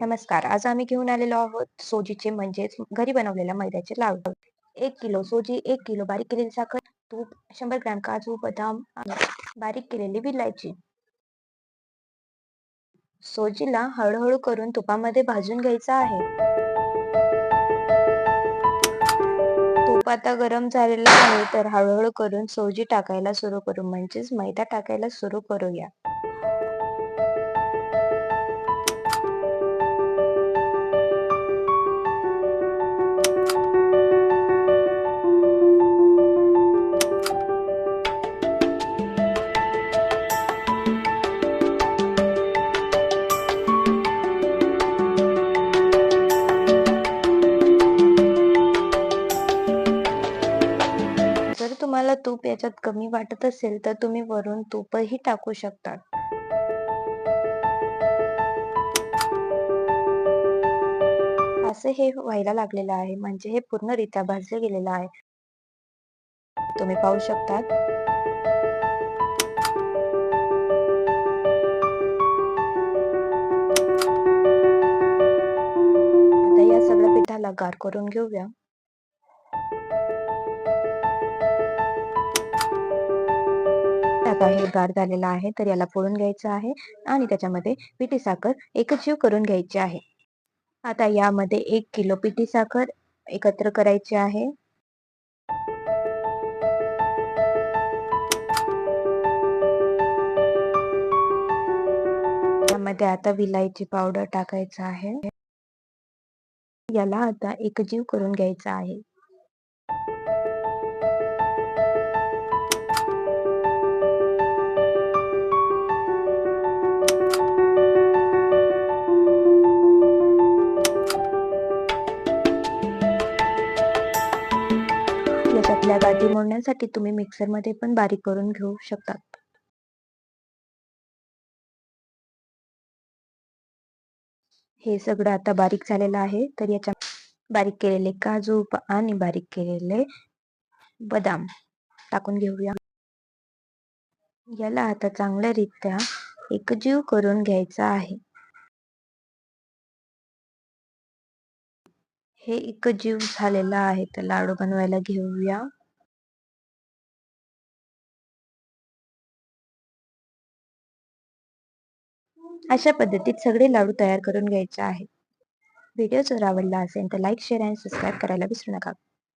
नमस्कार. आज आम्ही घेऊन आलेलो आहोत सोजीचे म्हणजेच घरी बनवलेल्या मैद्याचे लाडू. एक किलो सोजी एक किलो बारीक केलेली साखर तूप शंभर ग्रॅम काजू बदाम बारीक केलेली विलायची. सोजीला हळूहळू करून तुपामध्ये भाजून घ्यायचा आहे. तूप आता गरम झालेला आहे तर हळूहळू करून सोजी टाकायला सुरू करू. म्हणजेच मैदा टाकायला सुरू करूया. तुम्हाला तूप याच्यात कमी वाटत असेल तर तुम्ही वरून तूपही टाकू शकता असं हे व्हायला लागलेलं आहे. म्हणजे हे पूर्णरित्या भाजले गेलेलं आहे. तुम्ही पाहू शकतात. आता या सगळ्या पिठाला गार करून घेऊया. आता आहे गार झालेला आहे तर याला फोडून घ्यायचं आहे आणि त्याच्यामध्ये पिठी साखर एकजीव करून घ्यायची आहे. आता यामध्ये एक किलो पिठी साखर एकत्र करायची आहे. यामध्ये आता विलायची पावडर टाकायचं आहे. याला आता एकजीव करून घ्यायचा आहे. आपल्या गाठी मोडण्यासाठी तुम्ही मिक्सरमध्ये पण बारीक करून घेऊ शकता हे सगळं आता बारीक झालेलं आहे. तर याच्या बारीक केलेले काजू आणि बारीक केलेले बदाम टाकून घेऊया. याला आता चांगल्यारित्या एकजीव करून घ्यायचा आहे. हे एकजीव झालेला आहे. तर लाडू बनवायला घेऊया. अशा पद्धतीत सगळे लाडू तयार करून घ्यायचे आहेत. व्हिडिओ जर आवडला असेल तर लाईक शेअर आणि सबस्क्राईब करायला विसरू नका.